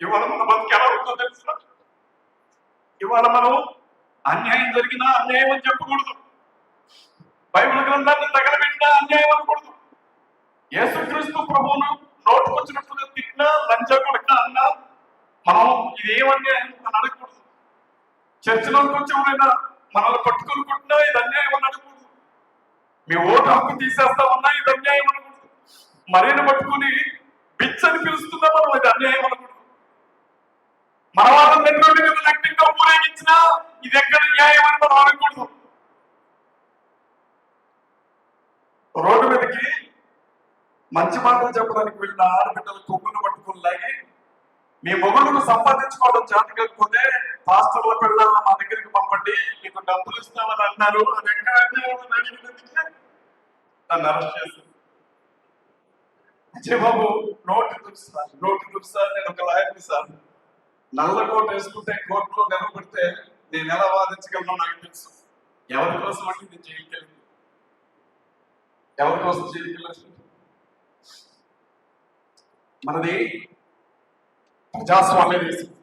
ఇవాళ మన బతుకు ఎలా ఉందో తెలుసా? ఇవాళ మనం అన్యాయం జరిగినా అన్యాయం అని చెప్పకూడదు. బైబిల్ గ్రంథాన్ని తగలబెట్టినా అన్యాయం అనకూడదు. యేసుక్రీస్తు ప్రభువును నోటుకొచ్చినట్టుగా తిట్టినా లంచ కొడక అన్నా మనం ఇదేమన్యాయం అని అడగకూడదు. చర్చలోకి వచ్చి ఎవరైనా మనల్ని పట్టుకొని కొట్టినా ఇది అన్యాయం అని అడగకూడదు. మీ ఓటు హక్కు తీసేస్తామన్నా ఇది అన్యాయం అనకూడదు. మరేని పట్టుకుని బిచ్చని పిలుస్తున్నా మనం ఇది అన్యాయం అనకూడదు. మనవాదం వాళ్ళని మేము మీద లెక్కగా ఊరేగించినా ఇది ఎక్కడ న్యాయం అని మనం అనకూడదు రోడ్డు మీదకి మంచి మాటలు చెప్పడానికి వెళ్ళిన ఆడబిడ్డలు కొమ్మును పట్టుకుని లాగి మీ మొగుడును సంపాదించుకోవడం చేత పాస్టర్ల పిల్లలను మా దగ్గరికి పంపండి మీకు డబ్బులు ఇస్తామని అన్నారు అది ఎక్కడ నన్ను అరెస్ట్ చేశారు. అజయ్ బాబు నోటి దుక్కు సార్ నోటి దుక్కు నేను ఒక లాయర్ని సార్. నల్ల కోట వేసుకుంటే కోర్టులో నిలబడితే నేను ఎలా వాదించగలను నాకు తెలుసు. ఎవరి కోసం అంటే నేను జైలుకి వెళ్ళింది? ఎవరి కోసం జైలుకి వెళ్ళాల్సింది మనది ప్రజాస్వామ్య దేశం.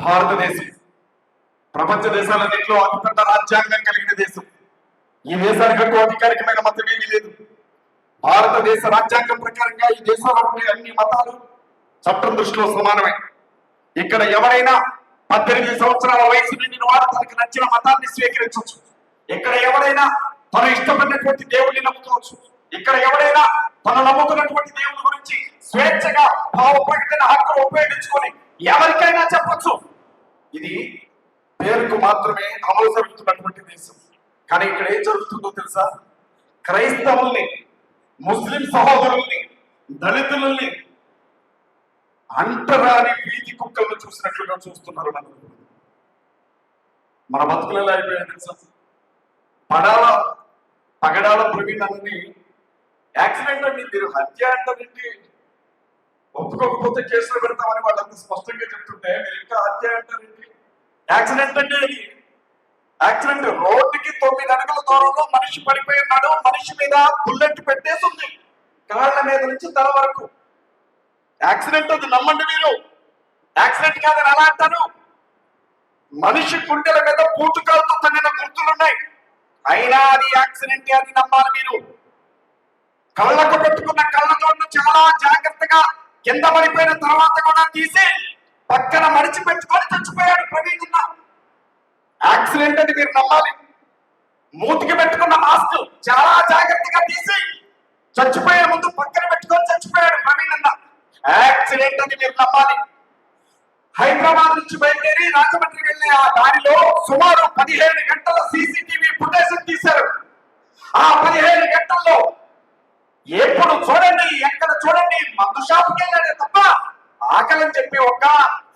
భారతదేశం. ప్రపంచ దేశాలన్నింటిలో అతిపెద్ద రాజ్యాంగం కలిగిన దేశం. ఈ దేశానికి అధికారికమైన మతం ఏమీ లేదు. భారతదేశ రాజ్యాంగం ప్రకారంగా ఈ దేశంలో ఉండే అన్ని మతాలు చట్టం దృష్టిలో సమానమే. ఇక్కడ ఎవరైనా పద్దెనిమిది సంవత్సరాల వయసు నిండిన వారు తనకు నచ్చిన మతాన్ని స్వీకరించవచ్చు. ఇక్కడ ఎవరైనా తన ఇష్టపడినటువంటి దేవుడిని నమ్ముకోవచ్చు. ఇక్కడ ఎవరైనా తను నమ్ముకున్నటువంటి దేవుడి గురించి స్వేచ్ఛగా భావ ప్రకటన హక్కును ఉపయోగించుకొని ఎవరికైనా చెప్పచ్చు. ఇది పేరుకు మాత్రమే అమలు జరుగుతున్నటువంటి దేశం. కానీ ఇక్కడ ఏం జరుగుతుందో తెలుసా? క్రైస్తవుల్ని ముస్లిం సహోదరుల్ని దళితులని అంటరాని వీధి కుక్కలను చూసినట్లుగా చూస్తున్నారు నన్ను మన బతుకులు ఎలా అయిపోయాయి తెలుసా? పడాల పగడాల ప్రవీణ్ అని యాక్సిడెంట్ అండి. మీరు హత్య అంటారండి ఒప్పుకోకపోతే కేసులు పెడతామని వాళ్ళు స్పష్టంగా చెప్తుంటే మీరు ఇంకా హత్య అంటారండి యాక్సిడెంట్ అంటే అది యాక్సిడెంట్ రోడ్డుకి తొమ్మిది అడుగుల దూరంలో మనిషి పడిపోయి ఉన్నాడు. మనిషి మీద బుల్లెట్ పెట్టేసింది. కాళ్ళ మీద నుంచి తల వరకు. యాక్సిడెంట్ అది నమ్మండి మీరు. యాక్సిడెంట్ కాదని ఎలా అంటారు? మనిషి గుండెల మీద పూటుకాలతో తగిన గుర్తులున్నాయి అయినా అది యాక్సిడెంట్ అని నమ్మాలి మీరు. కళ్ళకు పెట్టుకున్న కళ్ళజోడును చాలా జాగ్రత్తగా కింద పడిపోయిన తర్వాత కూడా తీసి పక్కన మడిచి పెట్టుకొని చచ్చిపోయాడు ప్రవీణ్ అన్న. యాక్సిడెంట్ అని మీరు నమ్మాలి. మూతికి పెట్టుకున్న మాస్క్ చాలా జాగ్రత్తగా తీసి చచ్చిపోయే ముందు పక్కన పెట్టుకొని చచ్చిపోయాడు ప్రవీణ్ అన్న. యాక్సిడెంట్ అని మీరు నమ్మాలి. హైదరాబాద్ నుంచి బయలుదేరి రాజమండ్రి వెళ్ళే ఆ దారిలో సుమారు పదిహేను గంటల సీసీటీవీ ఫుటేజ్ తీశారు. ఆ పదిహేను గంటల్లో ఎప్పుడు చూడండి ఎక్కడ చూడండి మందు షాప్కి వెళ్ళాడే తప్ప ఆకలని చెప్పి ఒక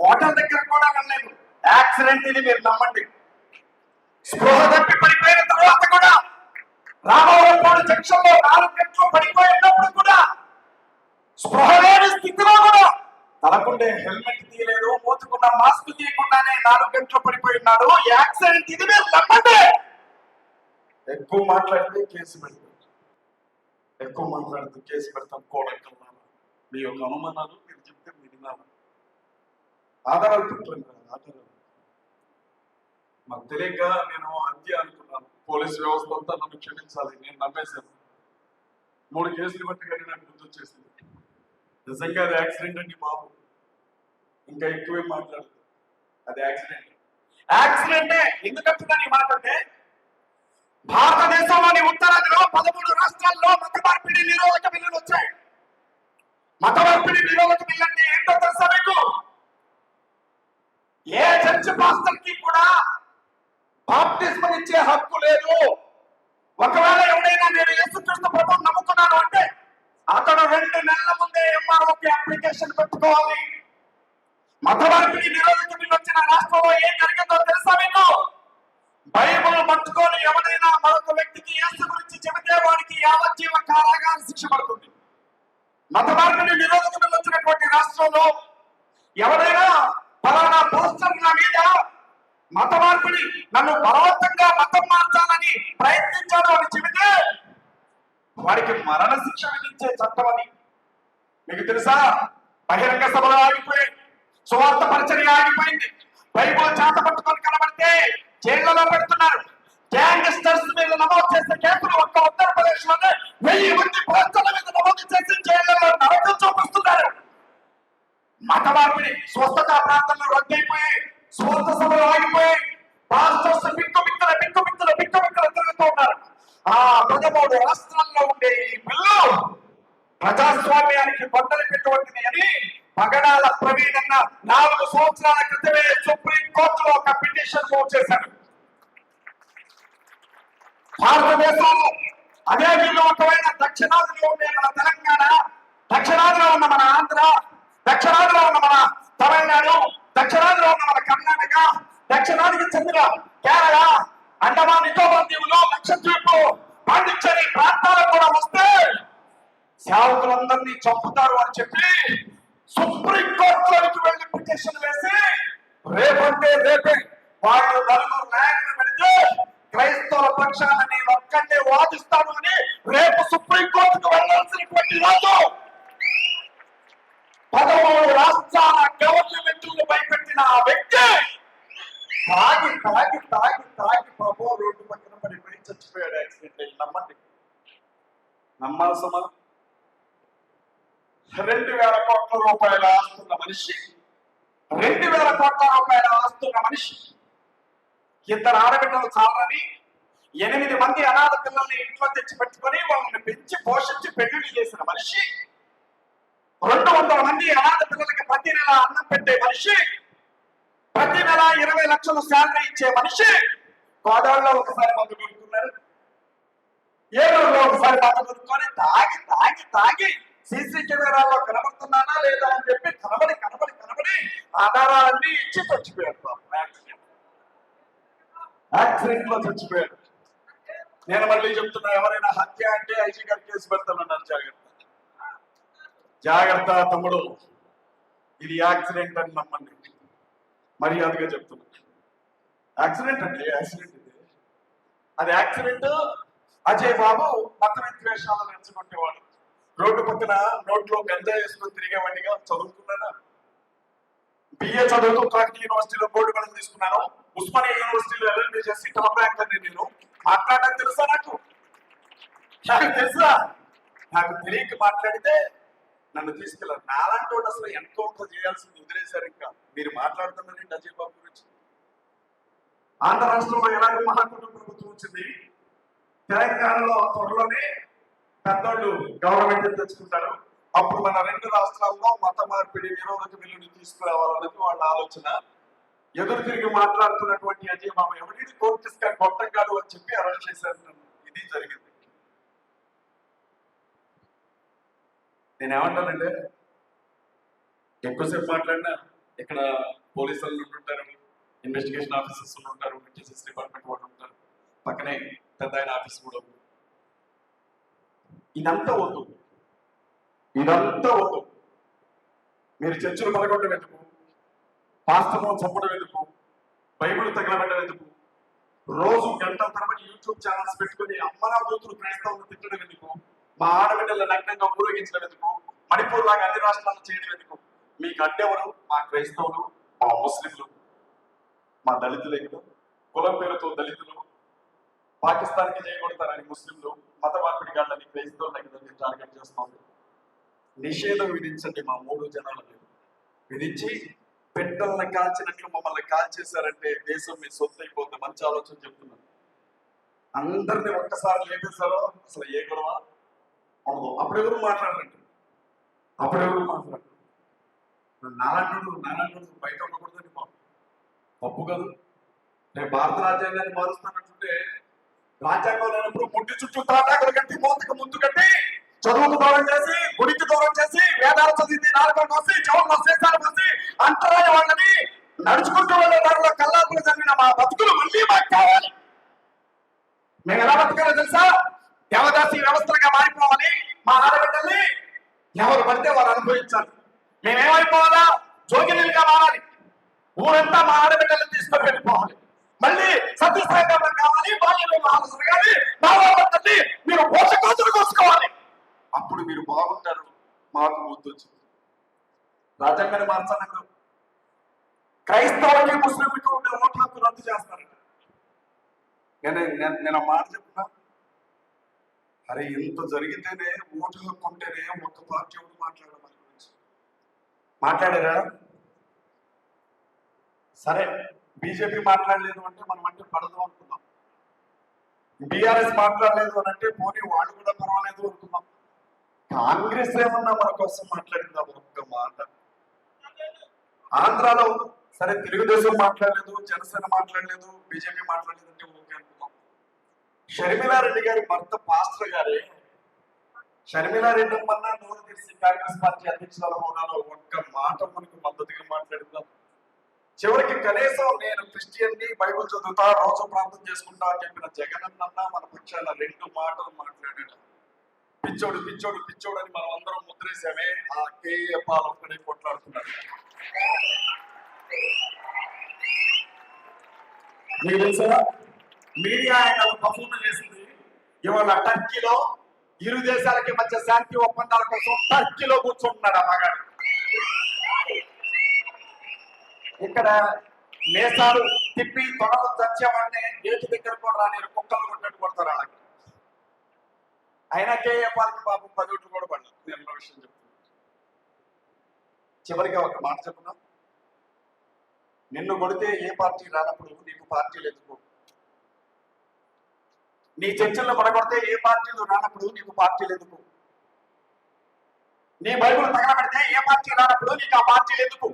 హోటల్ దగ్గర కూడా వెళ్ళలేదు. యాక్సిడెంట్ ఇది మీరు నమ్మండి. స్పృహ తప్పి పడిపోయిన తర్వాత కూడా రామవరం జంక్షన్లో నాలుగు గంటలు పడిపోయినప్పుడు కూడా స్పృహ తలకుండే హెల్మెట్ తీయలేదు మూతుకున్న మాస్క్ తీయకుండానే నాలుగు గంటలు పడిపోయి ఉన్నాడు. యాక్సిడెంట్ ఇది మీరు ఎక్కువ మాట్లాడితే కేసు పెడతాం. ఎక్కువ మాట్లాడితే కేసు పెడతాం కోడెక్కల్లా మీ యొక్క అనుమానాలు మీరు చెప్తే మీరు వినాలి ఆధారాలు పెట్టలేదు కదా ఆధారాలు. మాకు తెలియక నేను హత్య అనుకున్నాను. పోలీస్ వ్యవస్థ అంతా నన్ను క్షమించాలి నేను నమ్మేశాను. మూడు కేసులు బట్టి కానీ నాకు గుర్తొచ్చేసింది. నిజంగా అది యాక్సిడెంట్ అండి బాబు. ఇంకా ఎక్కువే మాట్లాడదు అది యాక్సిడెంట్ యాక్సిడెంటే ఎందుకంటున్నాను ఈ మాట అంటే భారతదేశంలోని ఉత్తరాదిలో పదమూడు రాష్ట్రాల్లో మత మార్పిడి నిరోధక బిల్లులు వచ్చాయి. మత మార్పిడి నిరోధక బిల్లు అంటే ఏంటో తెలుసా మీకు? ఏ చర్చ్ పాస్టర్కి కూడా బాప్టిజం ఇచ్చే హక్కు లేదు. ఒకవేళ ఎవడైనా నేను యేసుక్రీస్తు ప్రభువు నమ్ముకున్నాను అంటే అతను రెండు నెలల ముందే ఎంఆర్ఓకి అప్లికేషన్ పెట్టుకోవాలి. మత మార్పిడి నిరోధక వచ్చిన రాష్ట్రంలో ఏం జరిగిందో తెలుసా మీకు? బైబుల్ పట్టుకొని ఎవరైనా మరొక వ్యక్తికి యేసు గురించి చెబితే వాడికి యావజ్జీవ కారాగార శిక్ష పడుతుంది. మత మార్పిడి నిరోధక వచ్చినటువంటి రాష్ట్రంలో ఎవరైనా పలానా పోస్టర్ నా మీద మత మార్పిడి నన్ను బలవంతంగా మతం మార్చాలని ప్రయత్నించాడు అని చెబితే వాడికి మరణ శిక్ష విధించే చట్టం అని మీకు తెలుసా? బహిరంగ సభలో ఆగిపోయాయి స్వార్థ పరిచర్య ఆగిపోయింది. బైబుల్ చేత పట్టుకొని కనబడితే జైళ్ళలో పెడుతున్నారు. గ్యాంగ్స్టర్స్ మీద నమోదు చేసే కేసులు ఒక్క ఉత్తరప్రదేశ్లోనే వెయ్యి మంది పోస్టర్ల మీద నమోదు చేసి జైళ్ళలో నరకం చూపిస్తున్నారు. మత మార్పిడి స్వస్థత ప్రాంతంలో రద్దయిపోయి స్వస్థ సభలు ఆగిపోయి పాస్టర్స్ బిక్కు బిక్కుల బిక్కు బిక్కుల బిక్కు తిరుగుతూ ఉన్నారు. ఆ పదమూడు రాష్ట్రాల్లో ఉండే ఈ బిల్లు ప్రజాస్వామ్యానికి బట్టలు పెట్టుబడింది అని మగడాల ప్రవీణ్ నాలుగు సంవత్సరాల క్రితమే సుప్రీం కోర్టులో ఒక పిటిషన్ మూవ్ చేశారు. భారతదేశంలో అదే బిల్లు దక్షిణాదిలో ఉండే మన తెలంగాణ దక్షిణాదిలో ఉన్న మన ఆంధ్ర దక్షిణాదిలో ఉన్న మన తమిళనాడు దక్షిణాదిలో ఉన్న మన కర్ణాటక దక్షిణాదికి చెందిన కేరళ అండమాన్ నికోబార్ దీవులు లక్షద్వీప్ పాండిచ్చేరి ప్రాంతాలకు కూడా వస్తే సేవకులందరినీ చంపుతారు అని చెప్పి సుప్రీం కోర్టులోకి వెళ్ళి పిటిషన్ వేసి రేపంటే రేపే వాళ్ళు నలుగురు నాయకులు పెడితే క్రైస్తవుల పక్షాన నేను ఒక్కటే వాదిస్తాను అని రేపు సుప్రీం కోర్టుకు వెళ్ళాల్సినటువంటి రోజు పదమూడు రాష్ట్రాల గవర్నమెంట్లు భయపెట్టిన ఆ వ్యక్తి తాగి తాగి తాగి తాగి బాబో రోడ్డు పక్కన పడిపోయి చచ్చిపోయాడు. యాక్సిడెంట్ నమ్మండి. నమ్మాల్సిన రెండు వేల కోట్ల రూపాయల ఆస్తున్న మనిషి రెండు వేల కోట్ల రూపాయల ఆస్తున్న మనిషి ఇద్దరు ఆడబిడ్డలు చాలని ఎనిమిది మంది అనాథ పిల్లల్ని ఇంట్లో తెచ్చి పెట్టుకొని వాళ్ళని పెంచి పోషించి పెళ్ళిళ్ళు చేసిన మనిషి రెండు వందల మంది అనాథ పిల్లలకి ప్రతి నెల అన్నం పెట్టే మనిషి ప్రతి నెల ఇరవై లక్షలు శాలరీ ఇచ్చే మనిషి గోదావరిలో ఒకసారి మందు కొనుక్కున్నారు ఏలూరులో ఒకసారి మందు కొనుక్కొని తాగి తాగి తాగి సీసీ కెమెరాలో కనబడుతున్నానా లేదా అని చెప్పి కనబడి కనబడి కనబడి ఆధారాలన్నీ ఇచ్చి చచ్చిపోయాడు పాపం. యాక్సిడెంట్ యాక్సిడెంట్లో చచ్చిపోయాడు. నేను మళ్ళీ చెప్తున్నా ఎవరైనా హత్య అంటే ఐజీ గారు కేసు పెడతానన్నారు జాగ్రత్త. జాగ్రత్త తమ్ముడు. ఇది యాక్సిడెంట్ అని నమ్మండి. మర్యాదగా చెప్తున్నా. యాక్సిడెంట్ అంటే యాక్సిడెంట్ ఇది. అది యాక్సిడెంట్. అజయ్ బాబు మత విద్వేషాలను రెచ్చగొట్టేవాడు రోడ్డు పక్కన నోట్లో గంజా వేసుకొని తిరిగేవాడిగా చదువుకున్నానా బిఏ చదువుతూ కాకతీయ యూనివర్సిటీలో బోర్డు కూడా తీసుకున్నాను. ఉస్మానియా యూనివర్సిటీలో ఎల్ఎల్బి చేసి టాప్ ర్యాంక్ అని నేను. మాట్లాడడం తెలుసా నాకు? నాకు తెలుసా? నాకు తెలియక మాట్లాడితే నన్ను తీసుకెళ్ళారు నాలాంటి వాడు అసలు ఎన్కౌంటర్ చేయాల్సింది వదిలేశారు ఇంకా. మీరు మాట్లాడుతున్నారండి అజయ్ బాబు గురించి. ఆంధ్ర రాష్ట్రంలో ఎలాగో మహాకుటుంబ ప్రభుత్వం వచ్చింది? తెలంగాణలో త్వరలోనే పెద్దోళ్ళు గవర్నమెంట్ తెచ్చుకుంటారు? అప్పుడు మన రెండు రాష్ట్రాల్లో మత మార్పిడి నిరోధక బిల్లుని తీసుకురావాలన్నది వాళ్ళ ఆలోచన. ఎదురు తిరిగి మాట్లాడుతున్నటువంటి అజయ్ మామ ఎవరిని కోర్టు తీసుకొని గొప్పం కాదు అని చెప్పి అరెస్ట్ చేశారు ఇది జరిగింది. నేను ఏమంటానంటే ఎక్కువసేపు మాట్లాడినా ఇక్కడ పోలీసులు ఉంటారు ఇన్వెస్టిగేషన్ ఆఫీసర్స్ ఉంటారు జస్టిస్ డిపార్ట్మెంట్ వాళ్ళు ఉంటారు పక్కనే పెద్ద ఆయన ఆఫీస్ కూడా ఉంది. ఇదంతా వద్దు. ఇదంతా వద్దు. మీరు చర్చలు పలగొట్టడం ఎందుకు? పాస్తవం చంపడం ఎందుకు? బైబిల్ తగలబెట్టడం ఎందుకు? రోజు గంటల తరబడి యూట్యూబ్ ఛానల్స్ పెట్టుకుని అమ్మనా కూతురు క్రైస్తవులు తిట్టడం ఎందుకు? మా ఆడబిడ్డల నగ్నంగా ఊరేగించడం ఎందుకు? మణిపూర్ లాగా అన్ని రాష్ట్రాలు చేయడం ఎందుకు? మీ గడ్డెవరు? మా క్రైస్తవులు? మా ముస్లింలు? మా దళితులు ఎందుకు కులం పేరుతో దళితులు? పాకిస్తాన్కి చేయగొడతారని ముస్లింలు? మత మార్పిడి గాళ్ళని క్రైస్తవులని టార్గెట్ చేస్తుంది నిషేధం విధించండి మా మూడు జనాల మీద విధించి పెట్టల్ని కాల్చినట్లు మమ్మల్ని కాల్చేశారంటే దేశం మీ సొత్తు అయిపోతుంది మంచి ఆలోచన చెప్తున్నాను అందరిని ఒక్కసారి లేపేశారో? అసలు ఏ గొడవ? ఉండదు అప్పుడెవరు మాట్లాడండి అప్పుడెవరు మాట్లాడు నారాయణుడు నారాయణుడు బయట ఉండకూడదండి మా తప్పు కాదు. నేను భారత రాజ్యాంగాన్ని మారుస్తానంటుంటే రాజ్యాంగం లేనప్పుడు ముట్టి చుట్టూ తాటాకులు కట్టి మూతకు ముందు కట్టి చదువుకు దూరం చేసి గుడికి దూరం చేసి వేదాలు చదివి నాలుగు వస్తే చెవులు శేషాలు వస్తే అంతరాయ వాళ్ళని నడుచుకుంటూ వెళ్ళే దారిలో కల్లాపులు జరిగిన మా బతుకులు మళ్ళీ మాకు కావాలి మేము ఎలా బతకాలో తెలుసా? దేవదాసి వ్యవస్థలుగా మారిపోవాలి. మా ఆడబిడ్డల్ని ఎవరు పడితే వారు అనుభవించాలి. మేమేమైపోవాలా? జోగినీలుగా మారాలి. ఊరంతా మా ఆడబిడ్డలను తీసుకొని వెళ్ళిపోవాలి. మళ్ళీ సత్యసాయిబాబు కావాలి బాల్య వివాహాలు జరగాలి నావాబట్టండి మీరు పోషకాసులు కోసుకోవాలి. అప్పుడు మీరు బాగుంటారు మాకు ముద్దు వచ్చింది రాజ్యాంగాన్ని మార్చాలంటారు క్రైస్తవులకి ముస్లింలకి ఉండే ఓటు హక్కు రద్దు చేస్తారట నేను నేను నేను మాట చెప్తున్నా. అరే ఇంత జరిగితేనే ఓటు హక్కు ఉంటేనే ఒక్క పార్టీ ఒకటి మాట్లాడడం గురించి మాట్లాడారా? సరే. బీజేపీ మాట్లాడలేదు అంటే మనం అంటే పడదు అనుకుందాం. బీఆర్ఎస్ మాట్లాడలేదు అని అంటే పోనీ వాళ్ళు కూడా పర్వాలేదు అనుకుందాం. కాంగ్రెస్ ఏమన్నా మన కోసం మాట్లాడిందా ఒక్క మాట? ఆంధ్రాలో సరే తెలుగుదేశం మాట్లాడలేదు జనసేన మాట్లాడలేదు బీజేపీ మాట్లాడలేదు అంటే ఓకే అనుకుందాం. షర్మిలారెడ్డి గారి భర్త పాస్టర్ గారే షర్మిలారెడ్డి అమ్మన్నా నోరు తెరిచి కాంగ్రెస్ పార్టీ అధ్యక్షుల హోదాలో ఒక్క మాట మనకు మద్దతుగా మాట్లాడుతాం చివరికి కనీసం నేను క్రిస్టియన్ని బైబిల్ చదువుతా రోజు ప్రార్థన చేసుకుంటా అని చెప్పిన జగనన్న మన పక్షాన రెండు మాటలు మాట్లాడాడు. పిచ్చోడు పిచ్చోడు పిచ్చోడు అని మనం అందరం ముద్రేసామే ఆ కేఏ పాల్ ఒక్కడే కొట్లాడుతున్నాడు. మీకు తెలుసా? మీడియా ఆయన పర్ఫార్మెన్స్ చేసింది. ఇవాళ టర్కీలో ఇరు దేశాలకి మధ్య శాంతి ఒప్పందాల కోసం టర్కీలో కూర్చుంటున్నాడు ఆ మగాడు. ఇక్కడ నేసాలు తిప్పి తొడలు చచ్చామంటే గేటు దగ్గర కూడా రాని కుక్కలు కొట్టట్టు కొడతారు వాళ్ళకి అయినా కేఏ పాలకి పాపం పది కూడా పడలేదు. నేను ఒక విషయం చెప్తున్నాను చివరిగా ఒక మాట చెప్పున్నా నిన్ను కొడితే ఏ పార్టీ రానప్పుడు నీకు పార్టీలు ఎందుకు నీ చర్చల్లో పడగొడితే ఏ పార్టీలు రానప్పుడు నీకు పార్టీలు ఎందుకు నీ బైబుల్ తగలబెడితే ఏ పార్టీ రానప్పుడు నీకు ఆ పార్టీలు ఎందుకు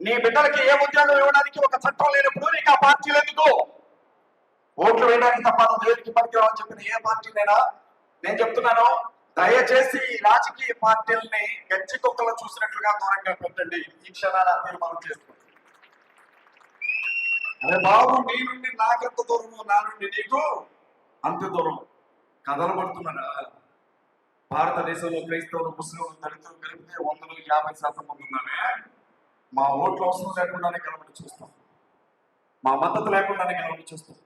నీ బిడ్డలకి ఏ ఉద్యోగం ఇవ్వడానికి ఒక చట్టం లేనప్పుడు నీకు ఆ పార్టీలు ఎందుకు? ఓట్లు వేయడానికి తప్ప దేనికి పనికిరావని చెప్పిన ఏ పార్టీనైనా? నేను చెప్తున్నాను దయచేసి ఈ రాజకీయ పార్టీల్ని గచ్చి కుక్కలు చూసినట్లుగా దూరంగా పెట్టండి. ఈ క్షణాన తీర్మానం చేసుకోండి. అరే బాబు నీ నుండి నాకెంత దూరము నా నుండి నీకు అంత దూరం. కథలు పడుతున్నాడా భారతదేశంలో క్రైస్తవులు ముస్లింలు దళితులు కలిపితే వందలు యాభై శాతం మంది ఉన్నామే. మా ఓట్లు అవసరం లేకుండానే కలబడి చూస్తాం. మా మద్దతు లేకుండానే కలబడి చూస్తాం.